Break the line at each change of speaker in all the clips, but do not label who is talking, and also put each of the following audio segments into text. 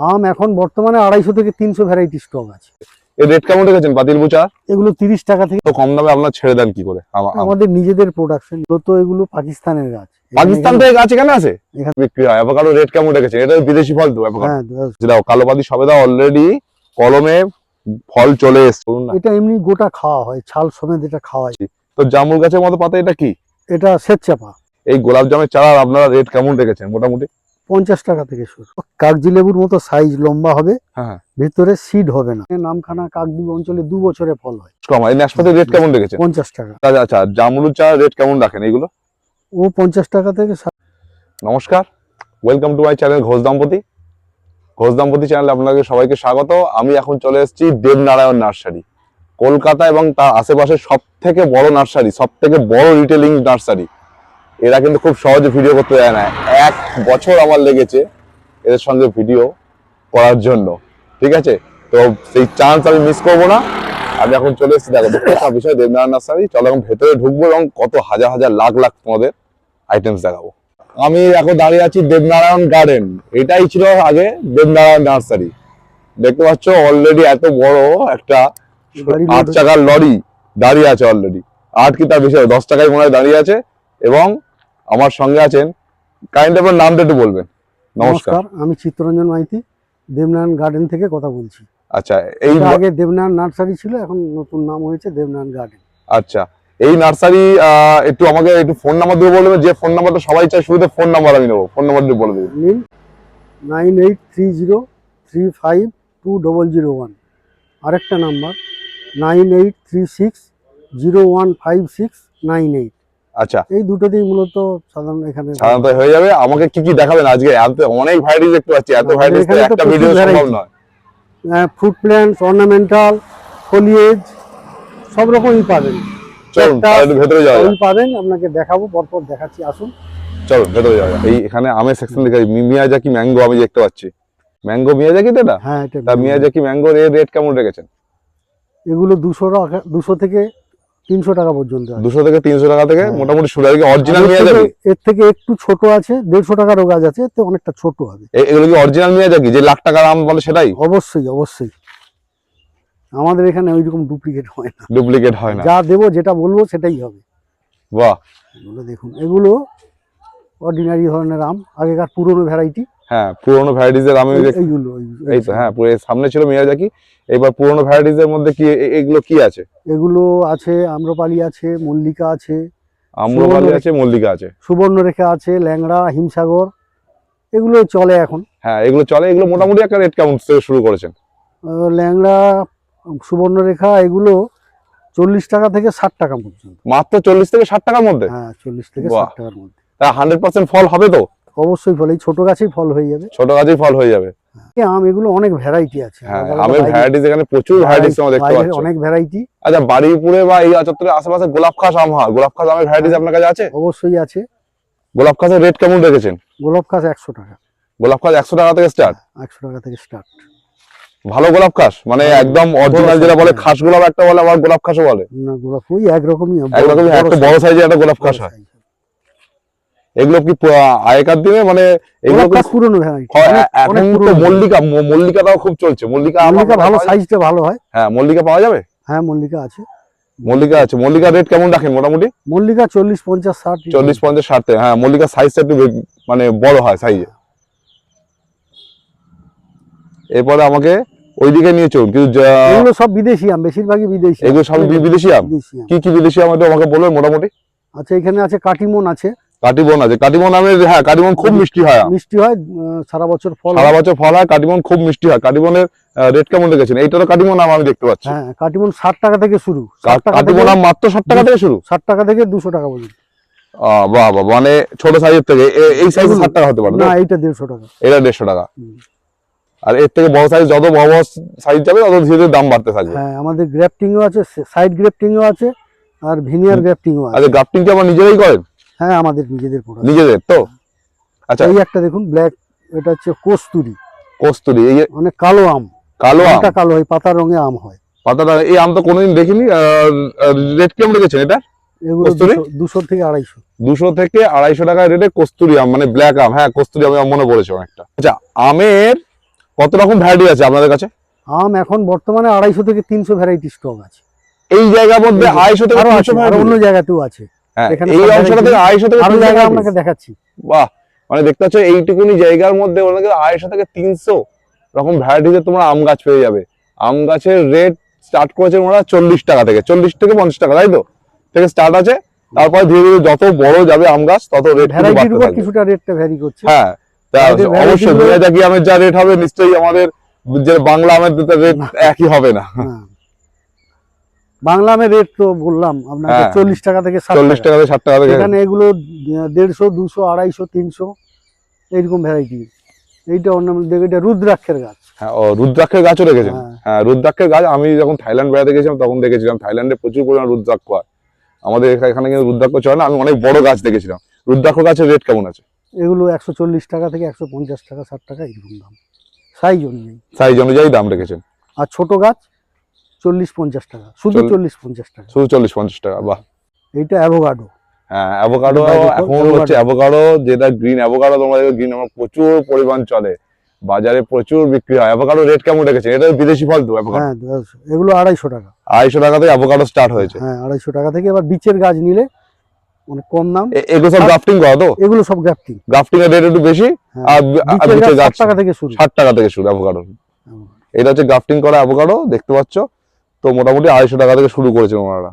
আম এখন বর্তমানে আড়াইশো থেকে তিনশো ভ্যারাইটি স্টক আছে।
এই রেট কেমন রেখেছেন? বুচা?
এগুলো তিরিশ টাকা থেকে
তো কম দামে আপনার ছেড়ে দেন কি করে?
আমাদের নিজেদের প্রোডাকশন তো এগুলো পাকিস্তানের গাছ।
পাকিস্তান থেকে গাছ এখানে আছে?
এখানে-
বিক্রি হয়। অ্যাভোকাডো রেট কেমন রেখেছেন? এটা বিদেশি ফল তো অ্যাভোকাডো
হ্যাঁ
সবেদা অলরেডি কলমে ফল চলে এসছে।
এটা এমনি গোটা খাওয়া হয় ছাল সমেত এটা খাওয়া হয়।
তো জামুল গাছের মতো পাতা এটা কি?
এটা স্বেচ্ছাপা।
এই গোলাপ জামের চারা আপনারা রেট কেমন রেখেছেন? মোটামুটি?
পঞ্চাশ টাকা থেকে শুরু। কাগজি লেবুর মতো সাইজ লম্বা হবে
হ্যাঁ।
ভিতরে সিড হবে না। নামখানা কাকদ্বীপ অঞ্চলে দু বছরে ফল হয়।
কম এই নাশপাতির রেট কেমন রেখেছেন
পঞ্চাশ টাকা।
আচ্ছা জামুলুর চারা রেট কেমন রাখেন এগুলো?
ও পঞ্চাশ টাকা থেকে
নমস্কার welcome to my channel Ghosh দম্পতি। ঘোষ দম্পতি চ্যানেলে আপনাকে সবাইকে স্বাগত। আমি এখন চলে এসেছি দেবনারায়ণ নার্সারি। কলকাতা এবং তার আশেপাশে সব থেকে বড় নার্সারি সব থেকে বড় রিটেলিং নার্সারি। এরা কিন্তু খুব সহজে ভিডিও করতে যায় না। বছর আমার লেগেছে এদের সঙ্গে ভিডিও করার জন্য ঠিক আছে? তো সেই চান্স আমি মিস করব না। আমি এখন চলে এসেছি দেখো পাচ্ছ বিষয় দেবনারায়ণ নার্সারি চলো এখন ভেতরে ঢুকবো এবং কত হাজার হাজার লাখ লাখ তোমাদের আইটেমস দেখাবো। আমি এখন দাঁড়িয়ে আছি দেবনারায়ণ গার্ডেন এটাই ছিল আগে দেবনারায়ণ নার্সারি দেখতে পাচ্ছ অলরেডি এত বড় একটা আট চাকার লরি দাঁড়িয়ে আছে অলরেডি আট কি তার বেশি হবে, দশ টাকায় মনে হয় দাঁড়িয়ে আছে এবং আমার সঙ্গে আছেন কাইন্ড আপনার নামটা একটু বলবেন। নমস্কার।
আমি চিত্তরঞ্জন মাইতি দেবনারায়ণ গার্ডেন থেকে কথা বলছি।
আচ্ছা এই
আগে দেবনারায়ণ নার্সারি ছিল এখন নতুন নাম হয়েছে দেবনারায়ণ গার্ডেন
আচ্ছা এই নার্সারি একটু আমাকে একটু ফোন নাম্বার দিয়ে বলবেন যে ফোন নাম্বারটা সবাই চাই শুরুতে ফোন নাম্বার আমি নেব। ফোন নাম্বার দিয়ে বলে দেবেন।
নিন nine eight three zero three five two double zero one আরেকটা number nine eight three six zero one five six nine eight
আচ্ছা।
এই দুটোতেই মূলত সাধারণ এখানে
সাধারণত হয়ে যাবে। আমাকে কি কি দেখাবেন আজকে? এত অনেক ভ্যারাইটিস দেখতে পাচ্ছি। এত ভ্যারাইটিস একটা ভিডিও সম্ভব। নয়।
ফ্রুট প্ল্যান্টস অর্নামেন্টাল ফলিয়েজ সব রকমই পাবেন।
চলুন ভেতরে যাওয়া
পাবেন আপনাকে দেখাবো পরপর দেখাচ্ছি আসুন।
চলুন ভেতরে যাওয়া এই এখানে আমের সেকশন দেখে মিয়াজাকি ম্যাঙ্গো আমি দেখতে পাচ্ছি। ম্যাঙ্গো মিয়াজাকি তো এটা?
হ্যাঁ এটা
মিয়াজাকি। ম্যাঙ্গোর এর রেট কেমন রেখেছেন?
এগুলো দুশো দুশো থেকে তিনশো টাকা পর্যন্ত
দুশো থেকে তিনশো টাকা থেকে
হ্যাঁ।
মোটামুটি শুরু হয় অরিজিনাল মিয়াজাকি
থেকে- এর থেকে একটু ছোট আছে দেড়শো টাকারও গাছ আছে এতে অনেকটা ছোট হবে।
এগুলো কি অরিজিনাল মিয়াজাকি যে লাখ টাকার আম বলে সেটাই?
অবশ্যই অবশ্যই। আমাদের এখানে ওইরকম ডুপ্লিকেট হয় না।
ডুপ্লিকেট হয় না।
যা দেবো যেটা বলব সেটাই হবে।
বাহ।
এগুলো দেখুন এগুলো অর্ডিনারি ধরনের আম আগেকার পুরনো ভ্যারাইটি
হ্যাঁ পুরোনো ভ্যারাইটিস এর আমি
এই-
তো হ্যাঁ সামনে ছিল মিয়াজাকি। এবার পুরোনো ভ্যারাইটিস এর মধ্যে কি এগুলো কি আছে?
এগুলো আছে আম্রপালি আছে মল্লিকা আছে
আম্রপালি আছে মল্লিকা আছে।
সুবর্ণরেখা আছে ল্যাংড়া হিমসাগর এগুলো চলে এখন।
হ্যাঁ এগুলো চলে এগুলো মোটামুটি একটা রেট কেমন থেকে শুরু করেছেন।
ল্যাংড়া সুবর্ণরেখা এগুলো চল্লিশ টাকা থেকে ষাট টাকা পর্যন্ত।
মাত্র চল্লিশ থেকে ষাট টাকার মধ্যে?
হ্যাঁ চল্লিশ থেকে ষাট টাকার মধ্যে।
হান্ড্রেড পার্সেন্ট ফল হবে তো?
অবশ্যই ফল এই ছোট গাছেই ফল হয়ে যাবে।
ছোট গাছেই ফল হয়ে যাবে।
আম এগুলো অনেক ভ্যারাইটি আছে।
হ্যাঁ আমের ভ্যারাইটিস এখানে প্রচুর ভ্যারাইটিস আমরা দেখতে পাচ্ছি।
অনেক ভ্যারাইটি
আচ্ছা বাড়িপুরে বা এই চত্বরের আশেপাশে গোলাপ খাস আম হয়। গোলাপ খাস আমের ভ্যারাইটিস আপনার কাছে আছে?
অবশ্যই আছে।
গোলাপ খাসের রেট কেমন রেখেছেন?
গোলাপ খাস একশো টাকা।
গোলাপ খাস একশো টাকা থেকে স্টার্ট
একশো টাকা থেকে স্টার্ট
ভালো গোলাপ খাস? মানে একদম অরিজিনাল যেটা বলে খাস গোলাপ একটা বলে আবার গোলাপ খাসও বলে।
না গোলাপ ওই একরকমই
একরকমই একটা বড় সাইজের একটা গোলাপ খাস হয়। এগুলো কি আগেকার দিনে? মানে এগুলো
পুরনো
হয়, এখন তো মল্লিকা মল্লিকাটাও খুব চলছে। মল্লিকা
মল্লিকা ভালো সাইজটা ভালো হয়।
হ্যাঁ মল্লিকা পাওয়া যাবে?
হ্যাঁ মল্লিকা আছে।
মল্লিকা আছে। মল্লিকার রেট কেমন রাখেন মোটামুটি?
মল্লিকা চল্লিশ পঞ্চাশ ষাট
চল্লিশ পঞ্চাশ ষাট হ্যাঁ মল্লিকার সাইজটা একটু মানে বড় হয় সাইজে এরপরে আমাকে ওইদিকে নিয়ে চলুন। কিন্তু
এগুলো সব বিদেশি আম বেশিরভাগই বিদেশি
এগুলো সব বিদেশি আম? কি কি বিদেশি আম আমাকে বলবেন মোটামুটি?
আচ্ছা এখানে আছে কাটিমন আছে।
কাটিবন আছে। কাটিবন আমের হ্যাঁ কাটিবন খুব মিষ্টি হয়।
মিষ্টি হয় সারা বছর ফল
সারা বছর ফল হয় কাটিবন খুব মিষ্টি হয়। কাটিবনের রেট কেমন রেখেছেন? এইটা তো কাটিবন আম আমি দেখতে পাচ্ছি।
হ্যাঁ কাটিমন ষাট টাকা থেকে শুরু।
কাটিবন আম মাত্র ষাট টাকা থেকে শুরু?
ষাট টাকা থেকে দুশো টাকা পর্যন্ত।
বাহ বাহ মানে ছোট সাইজের থেকে। এই সাইজে ষাট টাকা হতে পারে
না এইটা দেড়শো টাকা।
এটা দেড়শো টাকা। আর এর থেকে বড় সাইজ যত বড় বড় সাইজ যাবে তত ধীরে ধীরে দাম বাড়তে থাকবে।
হ্যাঁ আমাদের গ্রাফটিংও আছে সাইড গ্রাফটিংও আছে আর ভিনিয়ার গ্রাফটিংও আছে।
আচ্ছা গ্রাফটিং কি আবার নিজেরাই করেন?
হ্যাঁ আমাদের নিজেদের প্রোডাক্ট
নিজেদের তো? আচ্ছা।
এই একটা দেখুন ব্ল্যাক এটা হচ্ছে কস্তুরি।
কস্তুরি এই
মানে কালো আম।
কালো আম?
কালো হয় পাতা রঙে আম হয়।
পাতাটা এই আম তো কোনোদিন দেখিনি রেট কেমন রেখেছেন এটা?
দুশো- থেকে আড়াইশো।
দুশো থেকে আড়াইশো টাকা রেটে কস্তুরি আম মানে ব্ল্যাক আম। হ্যাঁ কস্তুরি আমি মনে পড়েছে অনেকটা। আচ্ছা আমের কত রকম ভ্যারাইটি আছে আপনাদের কাছে?
আম এখন বর্তমানে আড়াইশো থেকে তিনশো ভ্যারাইটি স্টক আছে।
এই জায়গার মধ্যে আড়াইশো থেকে variety?
অন্য জায়গাতেও আছে।
এই অংশটা থেকে আড়াইশো থেকে আরও
জায়গা আপনাকে দেখাচ্ছি।
বাহ মানে দেখতে পাচ্ছ এইটুকুনি জায়গার মধ্যে ওনাকে আড়াইশো থেকে তিনশো রকম ভ্যারাইটিতে তোমরা আম গাছ পেয়ে যাবে। আম গাছের রেট স্টার্ট করেছে ওনারা চল্লিশ টাকা থেকে চল্লিশ থেকে পঞ্চাশ টাকা তাই তো? থেকে স্টার্ট আছে তারপর ধীরে ধীরে যত বড় যাবে আম গাছ তত রেট
কিছুটা রেটটা ভ্যারি করছে।
হ্যাঁ অবশ্যই
গুলো-
আমের যা রেট হবে নিশ্চয়ই আমাদের যে বাংলা আমের রেট একই হবে না।
হ্যাঁ। বাংলা আমের রেট তো বললাম আপনাকে। চল্লিশ টাকা থেকে
চল্লিশ
টাকা
থেকে ষাট টাকা থেকে।
এখানে এগুলো দেড়শো দুশো আড়াইশো তিনশো এইরকম ভ্যারাইটি এইটা অন্য দেখো এটা রুদ্রাক্ষের গাছ।
হ্যাঁ ও রুদ্রাক্ষের গাছও রেখেছেন
হ্যাঁ।
হ্যাঁ রুদ্রাক্ষের গাছ আমি যখন থাইল্যান্ড বেড়াতে গেছিলাম তখন দেখেছিলাম থাইল্যান্ডে প্রচুর পরিমাণ রুদ্রাক্ষ হয়। আমাদের এখানে কিন্তু রুদ্রাক্ষ চলে না আমি অনেক বড় গাছ দেখেছিলাম। রুদ্রাক্ষ গাছের রেট কেমন আছে?
এগুলো একশো চল্লিশ টাকা থেকে একশো পঞ্চাশ টাকা ষাট টাকা এরকম দাম। সাইজ অনুযায়ী।
সাইজ অনুযায়ী দাম রেখেছেন।
আর ছোট গাছ? চল্লিশ পঞ্চাশ টাকা শুধু চল্লিশ পঞ্চাশ টাকা।
শুধু চল্লিশ পঞ্চাশ টাকা বাহ।
এইটা অ্যাভোগাডো
হ্যাঁ অ্যাভোকাডো এখন হচ্ছে অ্যাভোকাডো যেটা গ্রিন অ্যাভোকাডো তোমাদের গ্রিন আমার প্রচুর পরিমাণ চলে। বাজারে প্রচুর বিক্রি হয়। অ্যাভোকাডো রেট কেমন রেখেছেন এটা বিদেশি ফল তো
হ্যাঁ এগুলো আড়াইশো টাকা।
আড়াইশো টাকা থেকে অ্যাভোকাডো স্টার্ট হয়েছে।
হ্যাঁ আড়াইশো টাকা থেকে এবার বিচের গাছ নিলে অনেক কম দাম।
এগুলো সব গ্রাফটিং করা তো?
এগুলো সব গ্রাফটিং
গ্রাফটিং এর রেট একটু বেশি?
হ্যাঁ।
আর
বিচের গাছ টাকা থেকে শুরু।
ষাট টাকা থেকে শুরু অ্যাভোকাডো এটা হচ্ছে গ্রাফটিং করা অ্যাভোকাডো দেখতে পাচ্ছ? তো মোটামুটি আড়াইশো টাকা থেকে শুরু করেছেন ওনারা।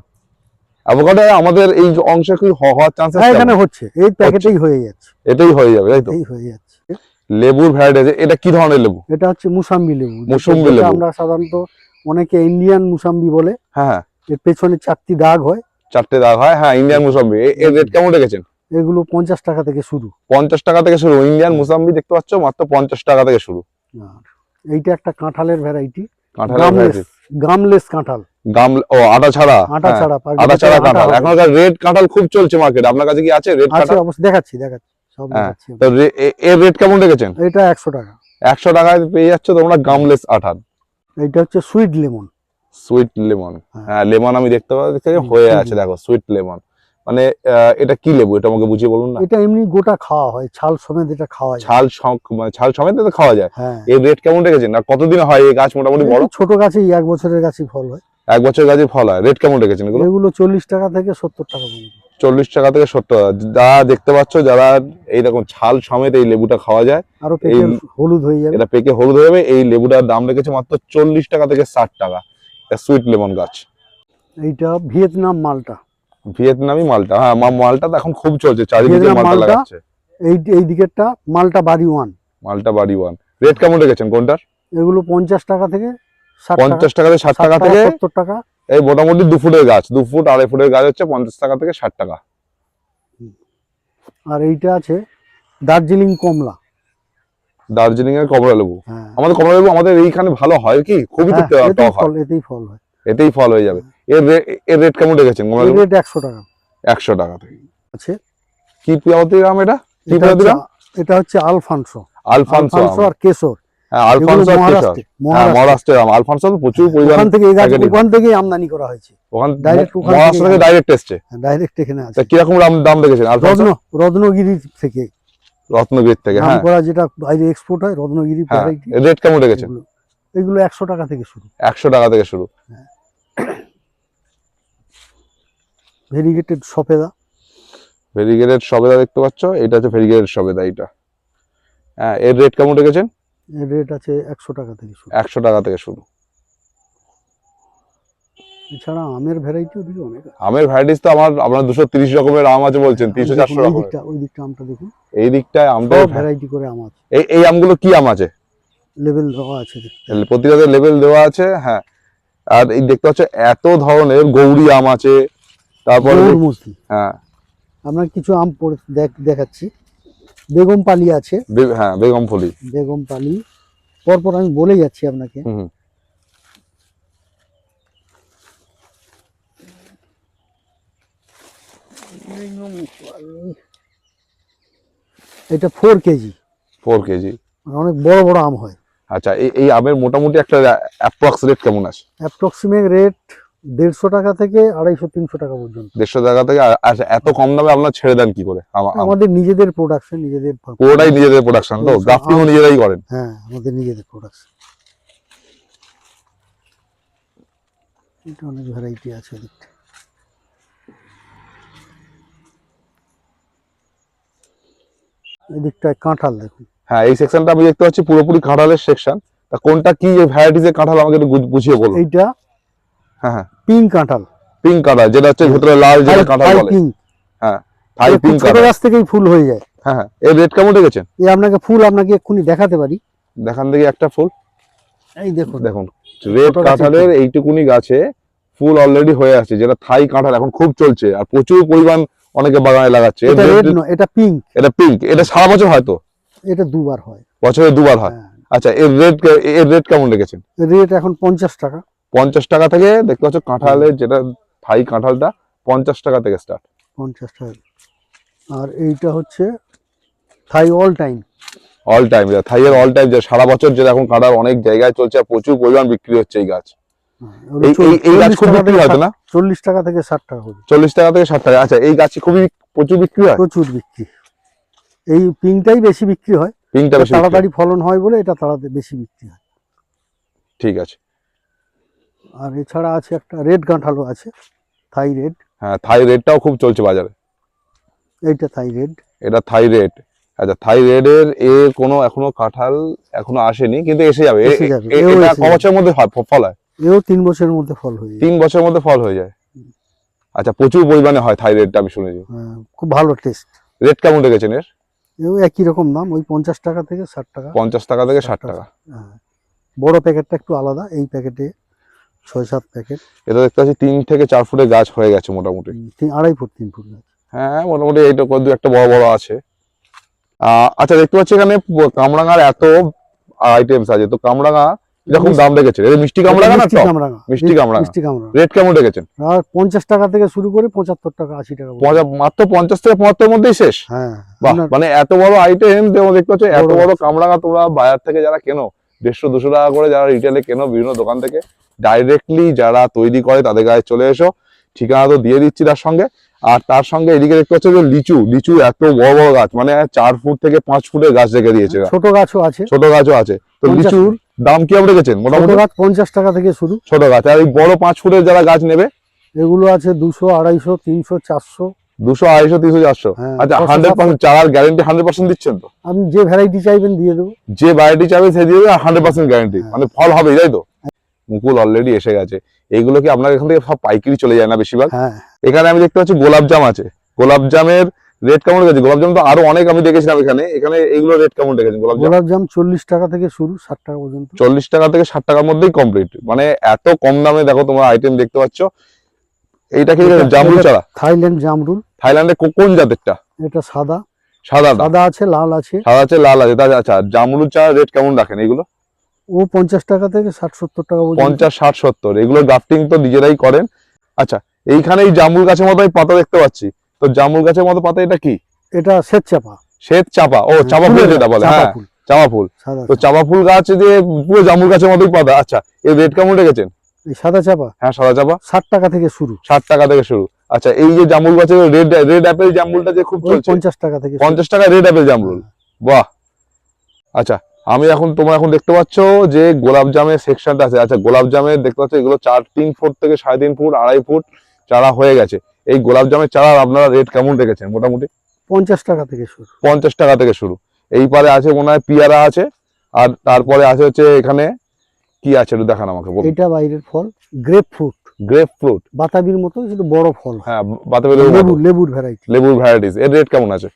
অ্যাভোকাডো আমাদের এই অংশে কি হওয়ার চান্সেস
হ্যাঁ এখানে হচ্ছে। এই প্যাকেটেই হয়ে যাচ্ছে।
এটাই হয়ে যাবে তাই তো?
এই হয়ে যাচ্ছে।
লেবুর ভ্যারাইটি আছে। এটা কি ধরনের লেবু?
এটা হচ্ছে মুসাম্বি লেবু।
মুসাম্বি লেবু।
আমরা সাধারণত অনেকে ইন্ডিয়ান মুসাম্বি বলে।
হ্যাঁ হ্যাঁ।
এর পেছনে চারটি দাগ হয়।
চারটে দাগ হয়। হ্যাঁ ইন্ডিয়ান মুসাম্বি। এর রেট কেমন রেখেছেন?
এগুলো পঞ্চাশ টাকা থেকে শুরু।
পঞ্চাশ টাকা থেকে শুরু। ইন্ডিয়ান মুসাম্বি দেখতে পাচ্ছ মাত্র পঞ্চাশ টাকা থেকে শুরু।
এইটা একটা কাঁঠালের ভ্যারাইটি
কাঁঠালের ভ্যারাইটি
গামলেস কাঁঠাল।
গাম ও আটা ছাড়া?
আটা
হ্যাঁ,
ছাড়া
আটা ছাড়া কাঁঠাল। এখনকার রেড কাঁঠাল খুব চলছে মার্কেটে আপনার কাছে কি আছে রেড কাঁঠাল?
অবশ্যই দেখাচ্ছি দেখাচ্ছি। সব
হ্যাঁ।
দেখাচ্ছি
তো এর রেট কেমন রেখেছেন?
এটা একশো টাকা।
একশো টাকায় পেয়ে যাচ্ছ তোমরা গামলেস
হচ্ছে সুইট লেমন।
Sweet lemon.
হ্যাঁ।
হ্যাঁ লেমন আমি দেখতে পাচ্ছি হয়ে আছে দেখো সুইট লেমন। মানে এটা কি লেবু? এটা আমাকে বুঝিয়ে বলুন না।
এটা এমনি গোটা খাওয়া হয় ছাল সমেত এটা খাওয়া যায়।
ছাল মানে ছাল সমেত তো খাওয়া যায়।
হ্যাঁ।
এর রেট কেমন রেখেছেন? আর কতদিন হয় এই গাছ মোটামুটি বড়?
ছোট গাছেই এক বছরের গাছই ফল হয়।
এক বছর গাছে ফল হয়। রেট কেমন রেখেছেন এগুলো?
এগুলো চল্লিশ টাকা থেকে সত্তর টাকা পর্যন্ত।
চল্লিশ টাকা থেকে সত্তর টাকা। যা দেখতে পাচ্ছ যারা এইরকম ছাল সমেত এই লেবুটা খাওয়া যায়
আরও
এই-
হলুদ হয়ে যাবে।
এটা পেকে হলুদ হয়ে যাবে। এই লেবুটার দাম রেখেছে মাত্র চল্লিশ টাকা থেকে ষাট টাকা। এটা সুইট লেমন গাছ।
এইটা ভিয়েতনাম মালটা।
ভিয়েতনামি মালটা হ্যাঁ মালটা তো এখন খুব চলছে চারিদিকে মালটা লাগাচ্ছে।
এই এই দিকেরটা মালটা বাড়ি ওয়ান।
মালটা বাড়ি ওয়ান। রেট কেমন রেখেছেন কোনটার?
এগুলো পঞ্চাশ টাকা থেকে টাকা।
পঞ্চাশ টাকা থেকে ষাট টাকা থেকে
সত্তর টাকা।
এই মোটামুটি দু ফুটের গাছ দু ফুট আড়াই ফুটের গাছ হচ্ছে পঞ্চাশ টাকা থেকে ষাট টাকা।
আর এইটা আছে দার্জিলিং কমলা।
দার্জিলিং এর কমলা লেবু।
হ্যাঁ।
আমাদের কমলা লেবু আমাদের এইখানে ভালো হয় কি? খুবই তো
হ্যাঁ,
টক হয়।
এতেই ফল হয়।
এতেই ফল হয়ে যাবে। এর এর রেট কেমন রেখেছেন?
রেট একশো টাকা।
একশো টাকা থেকে।
আছে
কি পিয়াবতী আম এটা? কি
এটা
আম
এটা হচ্ছে আলফানসো।
আলফানসো
আর কেশর।
হ্যাঁ আলফানসো আর কেশর।
মহারাষ্ট্রে।
হ্যাঁ
মহারাষ্ট্র।
মহারাষ্ট্রের আম। আলফানসো তো প্রচুর পরিমাণ
ওখান থেকে। ওখান আমদানি করা হয়েছে।
ওখান
direct
মহারাষ্ট্র থেকে ডাইরেক্ট এসছে।
ডাইরেক্ট এখানে আছে।
দাম আলফানসো?
রত্নগিরি থেকে।
রত্নগীর থেকে হ্যাঁ।
করা যেটা বাইরে এক্সপোর্ট হয় রত্নগিরি
হ্যাঁ রেট কেমন রেখেছেন?
এগুলো এগুলো একশো টাকা থেকে শুরু।
একশো টাকা থেকে শুরু।
ভেরিগেটেড সফেদা
ভেরিগেটেড সবেদা দেখতে পাচ্ছ এটা হচ্ছে ভেরিগেটেড সবেদা এইটা। হ্যাঁ এর রেট কেমন রেখেছেন?
এর রেট আছে একশো টাকা থেকে শুরু।
একশো টাকা থেকে শুরু।
এছাড়া আমের ভ্যারাইটি ওদিকে অনেক
আমের ভ্যারাইটিস তো আমার আপনার দুশো তিরিশ রকমের আম আছে বলছেন তিনশো চারশো
দেখুন, ওই দিকটা আমটা দেখুন।
এই দিকটায়
সব ভ্যারাইটি করে আম আছে।
এই এই আমগুলো কি আম আছে?
লেভেল দেওয়া আছে।
প্রতিটাতে লেভেল দেওয়া আছে হ্যাঁ। আর এই দেখতে পাচ্ছ এত ধরনের গৌরী আম আছে তারপরে
গৌরমতি
হ্যাঁ।
আপনার কিছু আম দেখ- দেখাচ্ছি। বেগম পালি আছে।
হ্যাঁ বেগম ফুলি
বেগম পালি। পরপর আমি বলে যাচ্ছি আপনাকে। এটা ফোর কেজি।
Four KG.
অনেক বড় বড় আম হয়।
আচ্ছা এই এই আমের মোটামুটি একটা অ্যাপ্রক্স রেট কেমন আছে?
অ্যাপ্রক্সিমেট রেট দেড়শো টাকা থেকে আড়াইশো তিনশো টাকা পর্যন্ত।
দেড়শো টাকা থেকে এত কম দামে আপনার ছেড়ে দেন কি করে?
আমাদের নিজেদের প্রোডাকশন নিজেদের
পুরোটাই নিজেদের প্রোডাকশন তো? গ্রাফটিংও নিজেরাই করেন?
হ্যাঁ আমাদের নিজেদের প্রোডাকশন এটা অনেক ভ্যারাইটি আছে এদিকটা। এদিকটায় কাঁঠাল দেখুন।
হ্যাঁ এই সেকশনটা আমি দেখতে পাচ্ছি পুরোপুরি কাঁঠালের সেকশন তা কোনটা কি ভ্যারাইটিস এর কাঁঠাল আমাকে একটু বুঝিয়ে বলুন।
এইটা
হ্যাঁ হ্যাঁ।
পিঙ্ক কাঁঠাল।
পিঙ্ক কাঁঠাল যেটা হচ্ছে ভেতরে লাল যেটা কাঁঠাল বলে।
পিঙ্ক
হ্যাঁ থাই পিঙ্ক কাঁঠাল।
গাছ থেকেই ফুল হয়ে যায়।
হ্যাঁ হ্যাঁ। এর রেট কেমন রেখেছেন?
এ আপনাকে ফুল আপনাকে এক্ষুনি দেখাতে পারি।
দেখান দেখি একটা ফুল।
এই দেখুন।
দেখুন রেড কাঁঠালের এইটুকুনি গাছে ফুল অলরেডি হয়ে আছে যেটা থাই কাঁঠাল এখন খুব চলছে আর প্রচুর পরিমাণ অনেকে বাগানে লাগাচ্ছে।
এটা রেড নয় এটা পিঙ্ক
এটা পিঙ্ক এটা সারা বছর হয়তো
এটা দুবার হয়।
বছরে দুবার হয়।
হ্যাঁ।
আচ্ছা এর রেট এর রেট কেমন রেখেছেন?
রেট এখন পঞ্চাশ টাকা।
পঞ্চাশ টাকা থেকে দেখতে পাচ্ছ কাঁঠালের যেটা থাই কাঁঠালটা পঞ্চাশ টাকা থেকে স্টার্ট
পঞ্চাশ টাকা। আর এইটা হচ্ছে Thai all time
all time থাইয়ের all time যে সারা বছর যেটা এখন কাঁঠাল অনেক জায়গায় চলছে প্রচুর পরিমাণ বিক্রি হচ্ছে এই গাছ। এই এই- গাছ খুব বিক্রি হয়তো না?
চল্লিশ টাকা থেকে ষাট টাকা
চল্লিশ টাকা থেকে ষাট টাকা। আচ্ছা এই গাছ খুবই প্রচুর বিক্রি হয়?
প্রচুর বিক্রি। এই পিঙ্কটাই বেশি বিক্রি হয়।
বেশি
তাড়াতাড়ি ফলন হয় বলে এটা তাড়াতাড়ি বেশি বিক্রি হয়।
ঠিক আছে।
আর এছাড়া আছে একটা রেড কাঁঠালও আছে থাই রেড।
হ্যাঁ থাই রেডটাও খুব চলছে বাজারে।
এইটা থাই রেড।
এটা থাই রেড। আচ্ছা থাই রেডের এ কোনো এখনও কাঁঠাল এখনও আসেনি কিন্তু এসে যাবে। এটা
এসে
ক বছরের মধ্যে হয় ফল হয়?
এও তিন বছরের মধ্যে ফল হয়ে যায়।
তিন বছরের মধ্যে ফল হয়ে যায়? আচ্ছা প্রচুর পরিমাণে হয় থাই রেডটা আমি শুনেছি।
হ্যাঁ, খুব ভালো টেস্ট।
রেট কেমন রেখেছেন এর?
এও একই রকম দাম ওই পঞ্চাশ টাকা থেকে ষাট টাকা।
পঞ্চাশ টাকা থেকে ষাট টাকা।
হ্যাঁ। বড় প্যাকেটটা একটু আলাদা এই প্যাকেটে ছয় সাত প্যাকেট
এটা দেখতে পাচ্ছি তিন থেকে চার ফুটের গাছ হয়ে গেছে মোটামুটি।
আড়াই ফুট তিন ফুট গাছ।
হ্যাঁ মোটামুটি এইটা দু একটা বড় বড় আছে। আচ্ছা দেখতে পাচ্ছি এখানে কামরাঙার এত আইটেমস আছে। তো কামরাঙা এরকম দাম রেখেছে। এটা মিষ্টি কামরাঙা না
মিষ্টি কামরাঙা।
মিষ্টি কামরাঙা।
মিষ্টি কামরাঙা।
রেট কেমন রেখেছেন?
আর পঞ্চাশ টাকা থেকে শুরু করে পঁচাত্তর টাকা আশি টাকা
মাত্র পঞ্চাশ থেকে পঁচাত্তর মধ্যেই শেষ?
হ্যাঁ।
মানে এত বড় আইটেম দেখতে পাচ্ছ এত
বড়।
কামরাঙা তোমরা বাজার থেকে যারা কেনো দেড়শো দুশো টাকা করে যারা রিটেলে কেনো বিভিন্ন দোকান থেকে ডাইরেক্টলি যারা তৈরি করে তাদের গায়ে চলে এসো। ঠিকানা তো দিয়ে দিচ্ছি তার সঙ্গে। আর তার সঙ্গে এদিকে দেখতে পাচ্ছ যে লিচু লিচু এত বড় বড় গাছ মানে চার ফুট থেকে পাঁচ ফুটের গাছ রেখে দিয়েছে
ছোট গাছও আছে।
ছোট গাছও আছে। তো লিচুর দাম কি আপনি রেখেছেন মোটামুটি
গাছ পঞ্চাশ টাকা থেকে শুরু।
ছোট গাছ। আর এই বড় পাঁচ ফুটের যারা গাছ নেবে?
এগুলো আছে দুশো আড়াইশো তিনশো চারশো।
দুশো আড়াইশো তিনশো চারশো।
হ্যাঁ,
আচ্ছা হান্ড্রেড পার্সেন্ট চারার গ্যারেন্টি হান্ড্রেড পার্সেন্ট দিচ্ছেন তো?
আপনি যে ভ্যারাইটি চাইবেন দিয়ে দেবো।
যে ভ্যারাইটি চাবে সে দিয়ে হান্ড্রেড পার্সেন্ট গ্যারেন্টি। মানে ফল হবে তাই তো? মুকুল অলরেডি এসে গেছে। এইগুলো কি আপনার এখান থেকে সব পাইকারি চলে যায় না বেশিরভাগ?
হ্যাঁ।
এখানে আমি দেখতে পাচ্ছি গোলাপ জাম আছে। গোলাপ জামের রেট কেমন রেখেছে গোলাপ জাম তো আরও অনেক আমি দেখেছিলাম এখানে। এখানে এগুলো রেট কেমন রেখেছেন গোলাপ জাম?
গোলাপ জাম চল্লিশ টাকা থেকে শুরু ষাট টাকা পর্যন্ত।
চল্লিশ টাকা থেকে ষাট টাকার মধ্যেই কমপ্লিট মানে এত কম দামে দেখো তোমার আইটেম দেখতে পাচ্ছ। এইটা কি জামরুল চারা
থাইল্যান্ড জামরুল।
থাইল্যান্ডে কোন জাতেরটা?
এটা সাদা।
সাদা
সাদা আছে লাল আছে।
সাদা আছে লাল আছে। আচ্ছা জামরুল চা রেট কেমন রাখেন এগুলো?
ও পঞ্চাশ টাকা থেকে ষাট সত্তর টাকা
পঞ্চাশ ষাট সত্তর। এগুলো গ্রাফটিং তো নিজেরাই করেন। আচ্ছা এইখানে এই জামুল গাছের মতো আমি পাতা দেখতে পাচ্ছি। তো জামুল গাছের মতো পাতা এটা কি?
এটা শ্বেত চাপা।
শ্বেত চাপা। ও চাপা ফুল যেটা বলে। হ্যাঁ চাপা ফুল। তো
চাপা।
চাপা ফুল গাছ দিয়ে পুরো জামুল গাছের মতোই পাতা। আচ্ছা এর রেট কেমন রেখেছেন?
সাদা চাপা?
হ্যাঁ সাদা চাপা।
ষাট টাকা থেকে শুরু।
ষাট টাকা থেকে শুরু। আচ্ছা এই যে জামুল গাছের রেড রেড অ্যাপেল জামুলটা যে খুব চলছে
পঞ্চাশ টাকা থেকে শুরু।
পঞ্চাশ টাকা রেড অ্যাপেল জামরুল। বাহ। আচ্ছা আমি এখন তোমরা এখন দেখতে পাচ্ছ যে গোলাপ জামের সেকশনটা আছে। আচ্ছা গোলাপ জামের দেখতে পাচ্ছ এগুলো চার তিন ফুট থেকে সাড়ে তিন ফুট আড়াই ফুট চারা হয়ে গেছে। এই গোলাপ জামের চারা আপনারা রেট কেমন রেখেছেন মোটামুটি?
পঞ্চাশ টাকা থেকে শুরু।
পঞ্চাশ টাকা থেকে শুরু। এই পারে আছে মনে হয় পিয়ারা আছে আর তারপরে আছে হচ্ছে এখানে কি আছে একটু দেখান আমাকে বলুন।
এটা বাইরের ফল গ্রেপ ফ্রুট
গ্রেপ ফ্রুট
বাতাবির মতো শুধু বড় ফল। হ্যাঁ
বাতাবি
লেবু লেবুর ভ্যারাইটি
লেবুর ভ্যারাইটিস এর রেট কেমন আছে?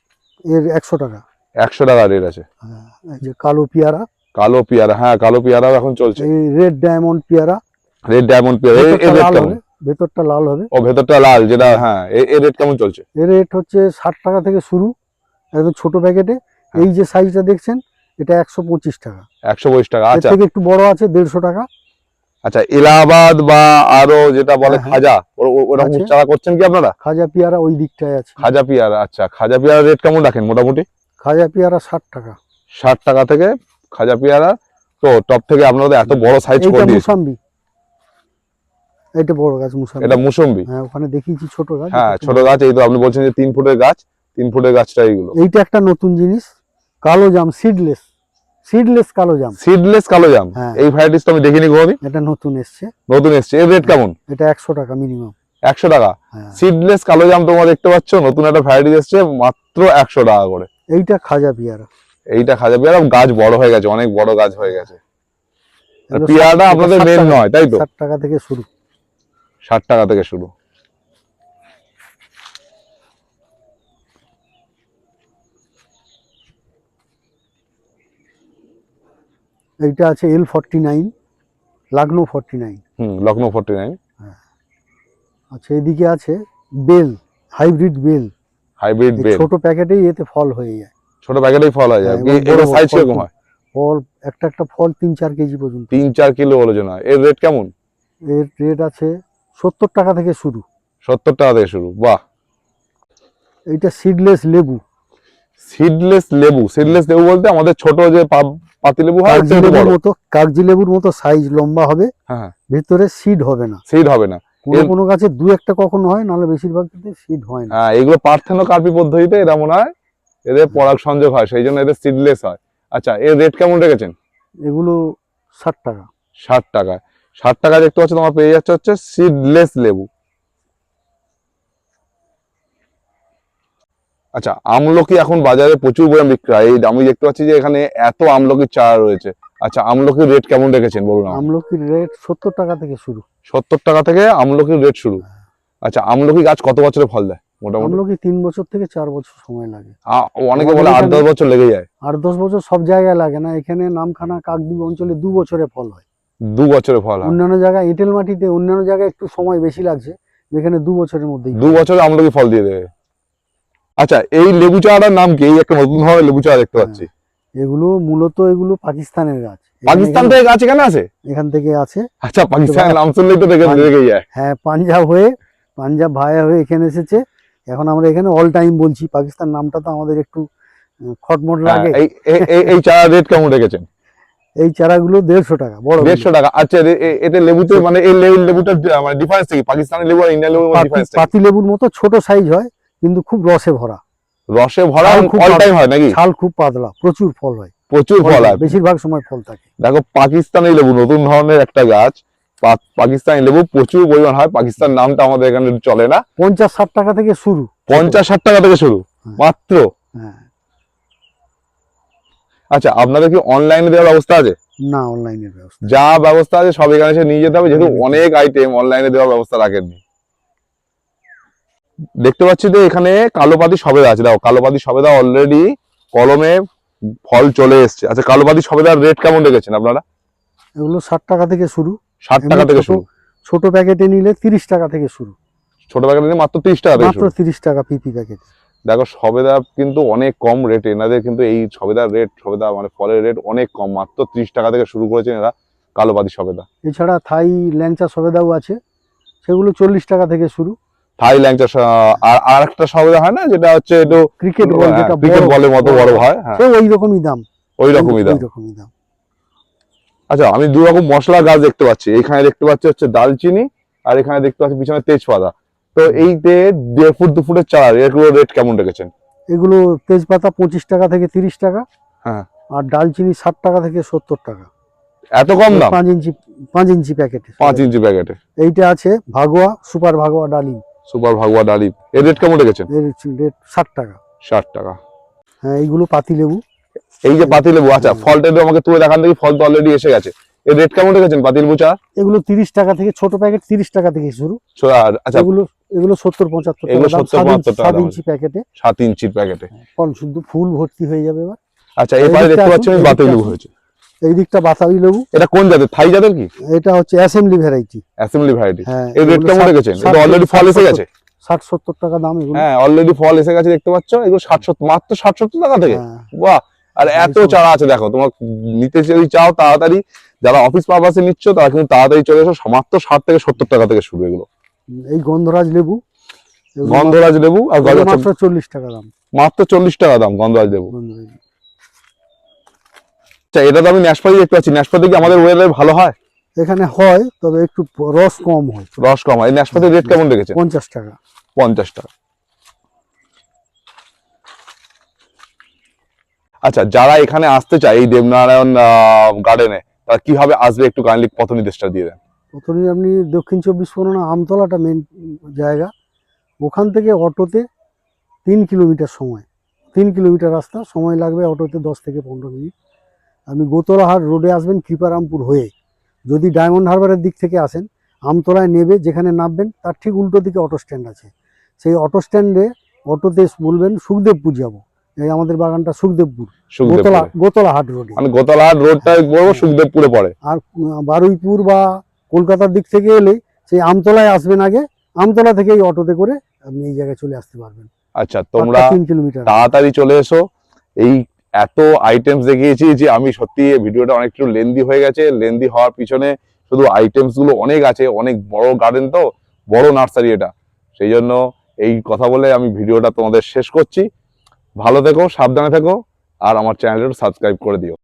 এর একশো টাকা।
একশো টাকা রেট আছে।
হ্যাঁ, যে কালো পেয়ারা।
কালো পেয়ারা হ্যাঁ কালো পেয়ারাও এখন চলছে।
এই রেড ডায়মন্ড পেয়ারা।
রেড ডায়মন্ড পেয়ারা এর রেট কেমন?
ভেতরটা লাল হবে।
ও ভেতরটা লাল যেটা হ্যাঁ এর রেট কেমন চলছে?
এর রেট হচ্ছে ষাট টাকা থেকে শুরু একদম ছোট প্যাকেটে। এই যে সাইজটা দেখছেন এটা একশো পঁচিশ টাকা।
একশো পঁচিশ টাকা
এর
আচ্ছা।
থেকে একটু বড় আছে দেড়শো টাকা।
আচ্ছা এলাহাবাদ বা আরও যেটা বলে
হ্যাঁ, হ্যাঁ।
খাজা ওরকম চারা করছেন কি আপনারা?
খাজা পেয়ারা ওই দিকটায় আছে।
খাজা পেয়ারা আচ্ছা খাজা পেয়ারা রেট কেমন রাখেন মোটামুটি?
খাজা পেয়ারা ষাট টাকা।
ষাট টাকা থেকে খাজা পেয়ারা তো টপ থেকে আপনারা এত বড় সাইজ করে দিয়েছে।
মুসাম্বি। এটা বড় গাছ মুসাম্বি।
এটা মুসম্বি?
হ্যাঁ ওখানে দেখিয়েছি ছোট গাছ।
হ্যাঁ ছোট গাছ এই তো আপনি বলছেন যে তিন ফুটের গাছ তিন ফুটের গাছটা এইগুলো
এইটা একটা নতুন জিনিস। কালো জাম সিডলেস সিডলেস কালো জাম।
সিডলেস কালো জাম।
হ্যাঁ।
এই ভ্যারাইটিস তো আমি দেখিনি কোনোদিন।
এটা নতুন এসছে।
নতুন এসছে। এর রেট কেমন?
এটা একশো টাকা মিনিমাম
একশো টাকা?
হ্যাঁ।
সিডলেস কালো জাম তোমরা দেখতে পাচ্ছ নতুন একটা ভ্যারাইটি এসছে মাত্র একশো টাকা করে।
এইটা খাজা পিয়ারা।
এইটা খাজা পেয়ারা গাছ বড় হয়ে গেছে অনেক বড় গাছ হয়ে গেছে। পেয়ারাটা আপনাদের মেন নয় তাই তো?
ষাট টাকা থেকে শুরু।
ষাট টাকা থেকে শুরু।
এইটা আছে এল ফর্টি নাইন লাগনো ফর্টি নাইন
হুম লখনৌ ফোর্টি নাইন
আচ্ছা এদিকে আছে বেল হাইব্রিড বেল।
হাইব্রিড বেল।
ছোট প্যাকেটেই এতে ফল হয়ে যায়।
ছোট প্যাকেটেই ফল হয়ে যায়।
হ্যাঁ, বড়
সাইজ কীরকম হয়?
ফল একটা একটা ফল তিন চার কেজি পর্যন্ত।
তিন চার কিলো ওজন হয়। এর রেট কেমন?
এর রেট আছে সত্তর টাকা থেকে শুরু।
সত্তর টাকা থেকে শুরু। বাহ।
এইটা সিডলেস লেবু।
সিডলেস লেবু। সিডলেস লেবু বলতে আমাদের ছোট যে পা- পাতি লেবু হয়
কাগজি মতো কাগজি লেবুর মতো সাইজ লম্বা হবে
হ্যাঁ।
ভিতরে সিড হবে না।
সিড হবে না।
কোনো কোনো গাছে দু একটা কখনো হয় নাহলে বেশিরভাগ ক্ষেত্রে সিড হয় না।
হ্যাঁ এগুলো পার্থেনো কার্পি পদ্ধতিতে এরা মনে হয় এদের পরাগ সংযোগ হয় সেই জন্য এদের সিডলেস হয়। আচ্ছা এর রেট কেমন রেখেছেন?
এগুলো ষাট টাকা।
ষাট টাকায়। ষাট টাকা দেখতে পাচ্ছ তোমার পেয়ে যাচ্ছে হচ্ছে সিডলেস লেবু। আচ্ছা আমলকি এখন বাজারে প্রচুর পরিমাণ বিক্রি হয় এই আমি দেখতে পাচ্ছি যে এখানে এত আমলকির চারা রয়েছে। আচ্ছা আমলকির রেট কেমন রেখেছেন? বলুন
আমলকির রেট সত্তর টাকা থেকে শুরু।
সত্তর টাকা থেকে আমলকির রেট শুরু। আচ্ছা আমলকি গাছ কত বছরে ফল দেয়? মোটামুটি।
আমলকি তিন বছর থেকে চার বছর সময় লাগে।
অনেকে বলে আট দশ বছর লেগে যায়।
দশ বছর সব জায়গায় লাগে না। এখানে নামখানা কাকদ্বীপ অঞ্চলে দু বছরে ফল হয়।
দু বছরে ফল হয়।
অন্যান্য জায়গায় এঁটেল মাটিতে অন্যান্য জায়গায় একটু সময় বেশি লাগছে। যেখানে দু বছরের মধ্যেই
দু বছরে আমলকি ফল দিয়ে দেবে। আচ্ছা এই লেবু চারাটার নাম কি? এই একটা নতুন ধরনের লেবু চারা দেখতে পাচ্ছি।
এগুলো মূলত এগুলো পাকিস্তানের গাছ।
পাকিস্তান থেকে গাছ এখানে আছে?
এখান থেকে আছে।
আচ্ছা পাকিস্তানের নাম শুনলেই তো দেখে দেখে যায়।
হ্যাঁ পাঞ্জাব হয়ে পাঞ্জাব ভায়া হয়ে এখানে এসেছে। এখন আমরা এখানে অল টাইম বলছি পাকিস্তান নামটা তো আমাদের একটু খটমট
হ্যাঁ,
লাগে।
এই এই- চারা রেট কেমন রেখেছেন?
এই চারাগুলো দেড়শো টাকা বড়
দেড়শো টাকা। আচ্ছা এতে লেবুতে মানে এই লে- লেবুটার মানে ডিফারেন্স কি? পাকিস্তানি লেবু আর ইন্ডিয়ান লেবু
পাতি লেবুর মতো ছোট সাইজ হয়। কিন্তু খুব রসে ভরা।
রসে ভরা অল টাইম হয় নাকি?
ছাল খুব পাতলা প্রচুর ফল হয়।
প্রচুর ফল হয়
বেশিরভাগ সময় ফল থাকে।
দেখো পাকিস্তানি লেবু নতুন ধরনের একটা গাছ। পাকিস্তানি লেবু প্রচুর পরিমাণ হয়। পাকিস্তান নামটা আমাদের এখানে চলে না।
পঞ্চাশ ষাট টাকা থেকে শুরু।
পঞ্চাশ ষাট টাকা থেকে শুরু
হুম।
মাত্র।
হ্যাঁ।
আচ্ছা আপনাদের কি অনলাইনে দেওয়ার ব্যবস্থা আছে?
না অনলাইনের ব্যবস্থা
যা ব্যবস্থা আছে সব এখানে এসে নিয়ে যেতে হবে। যেহেতু অনেক আইটেম অনলাইনে দেওয়ার ব্যবস্থা রাখেননি। দেখতে পাচ্ছি যে এখানে কালোপাতি সবেদা আছে। দেখো কালোপাতি সবেদা অলরেডি কলমে ফল চলে এসছে। আচ্ছা কালোপাতি সবেদার রেট কেমন রেখেছেন আপনারা?
এগুলো ষাট টাকা থেকে শুরু।
ষাট টাকা থেকে শুরু।
ছোট প্যাকেটে নিলে তিরিশ টাকা থেকে শুরু।
ছোট প্যাকেট নিয়ে মাত্র তিরিশ টাকা
মাত্র তিরিশ টাকা পিপি প্যাকেট
দেখো সবেদা কিন্তু অনেক কম রেট এনাদের কিন্তু এই সবেদার রেট সবেদা মানে ফলের রেট অনেক কম। মাত্র তিরিশ টাকা থেকে শুরু করেছেন এরা কালোপাতি সবেদা।
এছাড়া থাই ল্যাংচা সবেদাও আছে। সেগুলো চল্লিশ টাকা থেকে শুরু।
থাই ল্যাংচা আর আর একটা হয় না যেটা হচ্ছে একটু
ক্রিকেট বল যেটা
ক্রিকেট বলের মতো বড় হয় হ্যাঁ।
সে ওই রকমই দাম।
ওই রকমই দাম।
ওই রকমই দাম।
আচ্ছা আমি দু রকম মশলা গাছ দেখতে পাচ্ছি। এখানে দেখতে পাচ্ছি হচ্ছে দালচিনি আর এখানে দেখতে পাচ্ছি পিছনে তেজপাতা। তো এই যে দেড় ফুট দু ফুটের চারা এগুলো রেট কেমন রেখেছেন?
এগুলো তেজপাতা পঁচিশ টাকা থেকে তিরিশ টাকা
হ্যাঁ।
আর ডালচিনি ষাট টাকা থেকে সত্তর টাকা।
এত কম দাম?
পাঁচ ইঞ্চি পাঁচ ইঞ্চি প্যাকেটে।
পাঁচ ইঞ্চি প্যাকেটে।
এইটা আছে ভাগোয়া সুপার ভাগোয়া ডালিম।
সুপার ভাগুয়া ডালিম। এর রেট কেমন রেখেছেন?
এর রেট ষাট টাকা।
ষাট টাকা।
হ্যাঁ এইগুলো পাতি লেবু।
এই যে পাতিলেবু আচ্ছা ফলটা একটু আমাকে তুলে দেখান দেখি ফল তো অলরেডি এসে গেছে। এর রেট কেমন রেখেছেন পাতিলেবু চা
এগুলো তিরিশ টাকা থেকে ছোট প্যাকেট তিরিশ টাকা থেকে শুরু।
আচ্ছা
এগুলো এগুলো সত্তর পঁচাত্তর
এগুলো
দাম
70,
সাত
75
ইঞ্চি-
টাকা
সাত ইঞ্চি প্যাকেটে
সাত ইঞ্চির প্যাকেটে
ফল শুদ্ধ ফুল ভর্তি হয়ে যাবে এবার।
আচ্ছা এবারে দেখতে পাচ্ছি
এদিকটা
বাতিলেবু হয়েছে।
এই দিকটা বাতাবি লেবু।
এটা কোন জাতের? থাই জাতের কি?
এটা হচ্ছে অ্যাসেম্বলি ভ্যারাইটি
অ্যাসেম্বলি ভ্যারাইটি এর রেট কেমন রেখেছেন এটা অলরেডি ফল এসে গেছে?
ষাট সত্তর টাকা দাম এগুলো।
হ্যাঁ অলরেডি ফল এসে গেছে দেখতে পাচ্ছ? এগুলো ষাট সত্তর মাত্র ষাট সত্তর টাকা থেকে।
হ্যাঁ,
বাহ! আর এত চারা আছে দেখো তোমার নিতে যদি চাও তাড়াতাড়ি যারা অফিস পারপাসে নিচ্ছ তারা কিন্তু তাড়াতাড়ি চলে এসো মাত্র ষাট থেকে সত্তর টাকা থেকে শুরু এগুলো।
এই গন্ধরাজ লেবু।
গন্ধরাজ লেবু আর
মাত্র চল্লিশ টাকা দাম।
মাত্র চল্লিশ টাকা দাম গন্ধরাজ লেবু। আচ্ছা এটা তো আমি ন্যাশপাতি দেখতে পাচ্ছি। ন্যাশপাতি কি আমাদের ওয়েদারে ভালো হয়?
এখানে হয় তবে একটু রস কম হয়।
রস কম হয়। এই রেট কেমন রেখেছে
পঞ্চাশ টাকা।
পঞ্চাশ টাকা। আচ্ছা যারা এখানে আসতে চায় এই দেবনারায়ণ গার্ডেনে তারা কীভাবে আসবে? একটু কাইন্ডলি পথ নির্দেশটা দিয়ে দেন।
প্রথমে আপনি দক্ষিণ চব্বিশ পরগনা আমতলাটা মেন জায়গা। ওখান থেকে অটোতে তিন কিলোমিটার সময় তিন কিলোমিটার রাস্তা সময় লাগবে অটোতে দশ থেকে পনেরো মিনিট। আপনি গোতলাহাট রোডে আসবেন কৃপারামপুর হয়ে। যদি ডায়মন্ড হারবারের দিক থেকে আসেন আমতলায় নেবে যেখানে নামবেন তার ঠিক উল্টো দিকে অটো স্ট্যান্ড আছে। সেই অটো স্ট্যান্ডে অটোতে বলবেন সুখদেবপুর যাব। এই আমাদের বাগানটা সুখদেবপুর। গোতলা গোতলাহাট রোডে।
মানে গোতলাহাট রোডটা বলব সুখদেবপুরে পড়ে।
আর বারুইপুর বা কলকাতার দিক থেকে এলে সেই আমতলায় আসবেন আগে আমতলা থেকে এই অটোতে করে আপনি এই জায়গায় চলে আসতে পারবেন।
আচ্ছা তোমরা
তিন কিলোমিটার।
তাড়াতাড়ি চলে এসো। এই এত আইটেমস দেখিয়েছি যে আমি সত্যি ভিডিওটা অনেক একটু লেন্দি হয়ে গেছে। লেন্দি হওয়ার পিছনে শুধু আইটেমসগুলো অনেক আছে, অনেক বড় গার্ডেন তো, বড় নার্সারি এটা। সেই জন্য এই কথা বলে আমি ভিডিওটা তোমাদের শেষ করছি। ভালো থেকো, সাবধানে থেকো, আর আমার চ্যানেলটা সাবস্ক্রাইব করে দিও।